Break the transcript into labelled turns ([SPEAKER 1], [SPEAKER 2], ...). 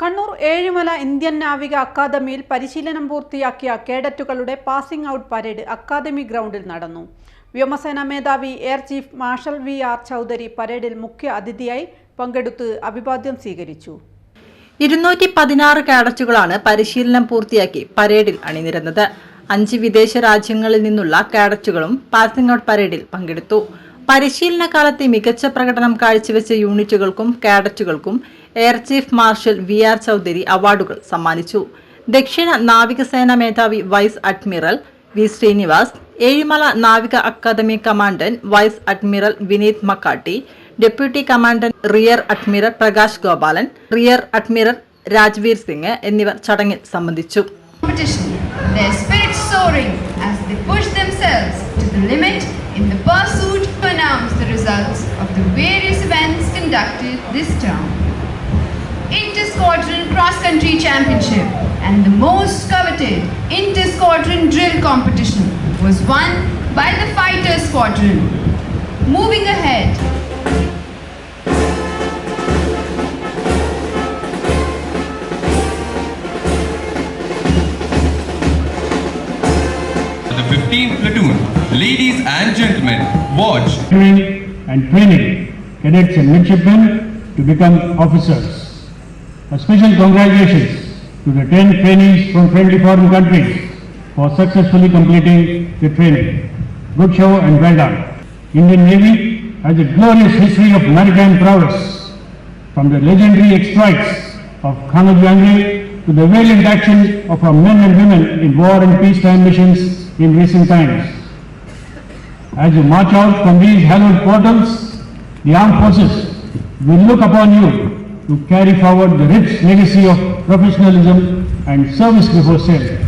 [SPEAKER 1] Kannur Ezhimala Indian നാവിക അക്കാദമിയിൽ പരിശീലനം പൂർത്തിയാക്കിയ കേഡറ്റുകളുടെ പാസിംഗ് ഔട്ട് പരേഡ് അക്കാദമി ഗ്രൗണ്ടിൽ നടന്നു. വ്യോമസേന മേധാവി air chief marshal V R Chaudhari പരേഡിൽ മുഖ്യ അതിഥിയായി പങ്കെടുത്ത് അഭിവാദ്യം സ്വീകരിച്ചു.
[SPEAKER 2] ഇരുന്നൂറ്റി പതിനാറ് കാഡറ്റുകളാണ് പരിശീലനം പൂർത്തിയാക്കി പരേഡിൽ അണിനിരന്നത്. അഞ്ച് വിദേശ രാജ്യങ്ങളിൽ നിന്നുള്ള കാഡറ്റുകളും പാസിംഗ് ഔട്ട് പരേഡിൽ പങ്കെടുത്തു. പരിശീലന കാലത്തെ മികച്ച പ്രകടനം കാഴ്ചവെച്ച യൂണിറ്റുകൾക്കും കാഡറ്റുകൾക്കും air chief marshal V R Chaudhari അവാർഡുകൾ സമ്മാനിച്ചു. ദക്ഷിണ നാവികസേന മേധാവി vice admiral V Srinivas Ezhimala നാവിക academy commandant vice admiral Vineet McCarty deputy commandant rear admiral Prakash Gopalan rear admiral Rajvir Singh എന്നിവർ ചടങ്ങിൽ സംബന്ധിച്ചു.
[SPEAKER 3] The results of the various events conducted this term. Inter-Squadron Cross Country Championship and the most coveted Inter-Squadron Drill Competition was won by the Fighter Squadron. Moving ahead,
[SPEAKER 4] The 15th platoon, ladies and gentlemen, watch
[SPEAKER 5] training and training cadets and midshipmen to become officers. A special congratulations to the 10 trainees from friendly foreign countries for successfully completing the training. Good show and well done. Indian Navy has a glorious history of maritime prowess from the legendary exploits of Khanad Jangre to the valiant action of our men and women in war and peacetime missions in recent times. As you march out from these hallowed portals, the armed forces will look upon you to carry forward the rich legacy of professionalism and service before self.